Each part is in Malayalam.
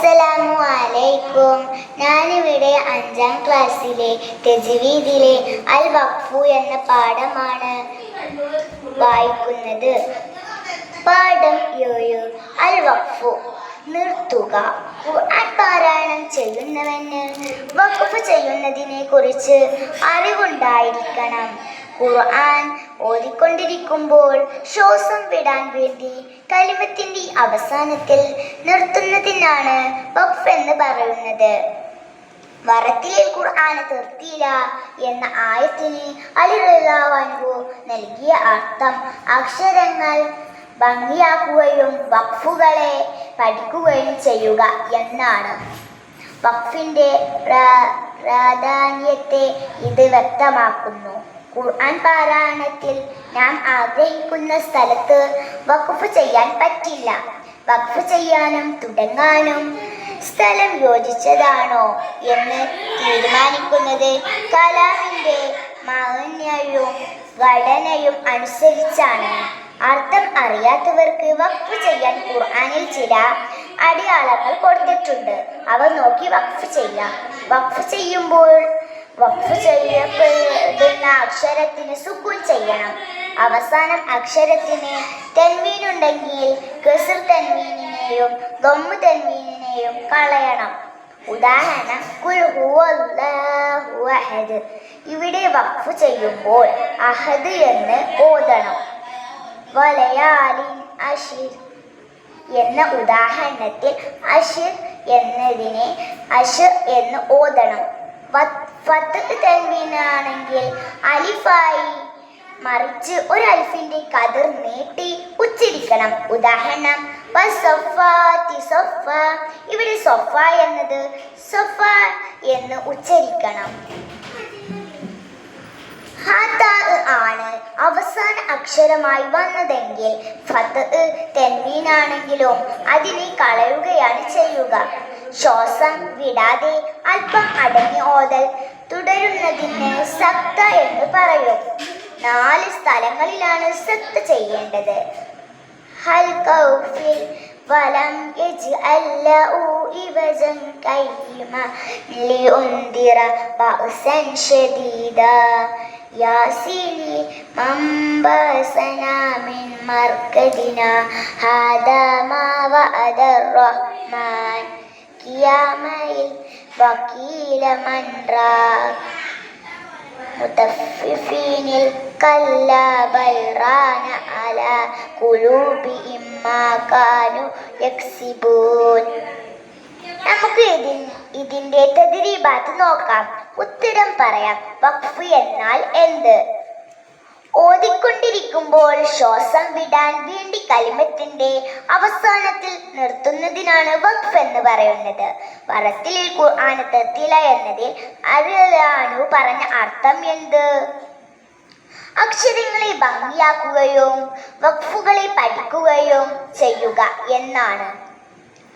അസ്സലാമു അലൈക്കും ഞാനിവിടെ അഞ്ചാം ക്ലാസ്സിലെ തെജുവീദിലെ അൽ വഖഫു എന്ന പാഠമാണ് വായിക്കുന്നത്. പാഠം യോയോ അൽ വഖഫു നിർത്തുക. ഖുർആൻ പാരായണം ചെയ്യുന്നവന് വഖഫ് ചെയ്യുന്നതിനെ കുറിച്ച് അറിവുണ്ടായിരിക്കണം. ഖുർആൻ ഓതിക്കൊണ്ടിരിക്കുമ്പോൾ ശ്വാസം വിടാൻ വേണ്ടി കലിമത്തിന്റെ അവസാനത്തിൽ നിർത്തുന്നതിനാണ് വഖഫ് എന്ന് പറയുന്നത്. വറത്തിലെ ഖുർആന തീർത്തിയില്ല എന്ന ആയത്തിന് അലിറല്ലാവൻഹു നൽകിയ അർത്ഥം അക്ഷരങ്ങൾ ഭംഗിയാക്കുകയും വഖഫുകളെ പഠിക്കുകയും ചെയ്യുക എന്നാണ്. വഖഫിന്റെ പ്രാ- പ്രാധാന്യത്തെ ഇത് വ്യക്തമാക്കുന്നു. ഖുർആൻ പാരായണത്തിൽ നാം ആഗ്രഹിക്കുന്ന സ്ഥലത്ത് വഖഫ് ചെയ്യാൻ പറ്റില്ല. വഖഫ് ചെയ്യാനും തുടങ്ങാനും സ്ഥലം യോജിച്ചതാണോ എന്ന് തീരുമാനിക്കുന്നത് കലാമിന്റെ മാന്യവും ഘടനയും അനുസരിച്ചാണ്. അർത്ഥം അറിയാത്തവർക്ക് വഖഫ് ചെയ്യാൻ ഖുർആനിൽ ചില അടയാളങ്ങൾ കൊടുത്തിട്ടുണ്ട്. അവ നോക്കി വഖഫ് ചെയ്യാം. വഖഫ് ചെയ്യുമ്പോൾ വഖഫ് ചെയ്യപ്പെടുന്ന അക്ഷരത്തിന് സുക്കൂൻ ചെയ്യണം. അവസാനം അക്ഷരത്തിന് തെൻവീനുണ്ടെങ്കിൽ കെസിർ തെൻവീനിനെയും ദൊമ്മു തെൻവീനിനെയും കളയണം. ഉദാഹരണം കുൽ അഹദ്. ഇവിടെ വഖഫ് ചെയ്യുമ്പോൾ അഹദ് എന്ന് ഓതണം. വലയാലിൻ അഷിർ എന്ന ഉദാഹരണത്തിൽ അഷിർ എന്നതിനെ അഷിർ എന്ന് ഓതണം. വത്ത് ഫത്ത് തെൻവീനാണെങ്കിൽ അലിഫായി മറിച്ച് ഒരു അൽഫിന്റെ കതിർ നീട്ടി ഉച്ചരിക്കണം. ഉദാഹരണം ഇവിടെ സൊഫ എന്നത് സൊഫ എന്ന് ഉച്ചരിക്കണം. ആണ് അവസാന അക്ഷരമായി വന്നതെങ്കിൽ ഫത്ത് തെൻവീനാണെങ്കിലും അതിനെ കളയുകയാണ് ചെയ്യുക. ശ്വാസം വിടാതെ അല്പം അടങ്ങി ഓതൽ തുടരുന്നതിന് സക്ത എന്ന് പറയും. നാല് സ്ഥലങ്ങളിലാണ് സക്ത ചെയ്യേണ്ടത്. ഹൽക്കൗഫിൽ വലം ബഅസൻ റഹ്മാൻ. കിയാമയിൽ വക്കീല മുതഫിഫീനിൽ കല്ല ബൈറാന അല കുലൂബി ഇമ്മാക്കാനു യക്സിബൂൻ. നമുക്ക് ഇതിൽ ഇതിന്റെ നോക്കാം. ഉത്തരം പറയാം. വഖഫ് എന്നാൽ എന്ത്? ഓതിക്കൊണ്ടിരിക്കുമ്പോൾ ശ്വാസം വിടാൻ വേണ്ടി കലിമത്തിന്റെ അവസാനത്തിൽ നിർത്തുന്നതിനാണ് വഖഫ് എന്ന് പറയുന്നത്. വറത്തിൽ ഖുർആൻ തില എന്നതിൽ അരിലാണു പറഞ്ഞ അർത്ഥം എന്ത്? അക്ഷരങ്ങളെ ഭംഗിയാക്കുകയും വഖഫുകളെ പഠിക്കുകയും ചെയ്യുക എന്നാണ്.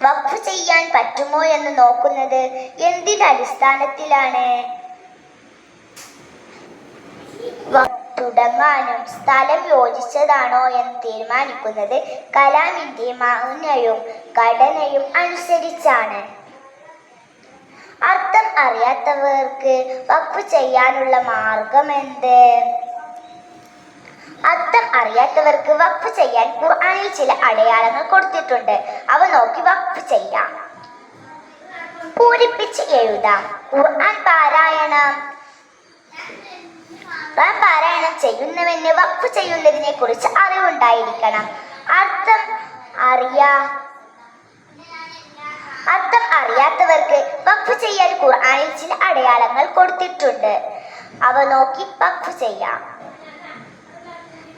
വഖഫ് ചെയ്യാൻ പറ്റുമോ എന്ന് നോക്കുന്നത് എന്തിന്റെ അടിസ്ഥാനത്തിലാണ്? തുടങ്ങാനും സ്ഥലം യോജിച്ചതാണോ എന്ന് തീരുമാനിക്കുന്നത് കലാമിന്റെ മൗനയും ഘടനയും അനുസരിച്ചാണ്. അർത്ഥം അറിയാത്തവർക്ക് വക്കു ചെയ്യാനുള്ള മാർഗം എന്ത്? അർത്ഥം അറിയാത്തവർക്ക് വഖഫ് ചെയ്യാൻ ഖുർആനിൽ ചില അടയാളങ്ങൾ കൊടുത്തിട്ടുണ്ട്. അവ നോക്കി വഖഫ് ചെയ്യാം. പൂരിപ്പിച്ച് എഴുതാം. ഖുർആൻ പാരായണം. പാരായണം ചെയ്യുന്നവന് വഖഫ് ചെയ്യുന്നതിനെ കുറിച്ച് അറിവുണ്ടായിരിക്കണം. അർത്ഥം അറിയാ അർത്ഥം അറിയാത്തവർക്ക് വഖഫ് ചെയ്യാൻ ഖുർആനിൽ ചില അടയാളങ്ങൾ കൊടുത്തിട്ടുണ്ട്. അവ നോക്കി വഖഫ് ചെയ്യാം.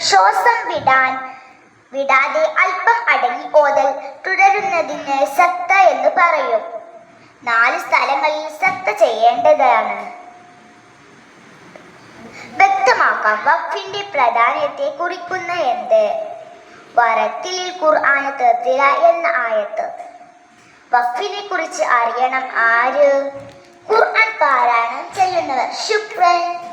ശ്വാസം വിടാൻ വിടാതെ അല്പം അടങ്ങി ഓതൽ തുടരുന്നതിന് സത്ത എന്ന് പറയും. നാല് സ്ഥലങ്ങളിൽ സത്ത ചെയ്യേണ്ടതാണ്. വഖഫിന്റെ പ്രാധാന്യത്തെ കുറിക്കുന്ന എന്ത്? വരത്തിൽ ഖുർആൻ തീർത്തില എന്ന ആയത്ത്. വഖഫിനെ കുറിച്ച് അറിയണം ആര്? ഖുർആൻ പാരായണം ചെയ്യുന്നവർ ശുക്രൻ.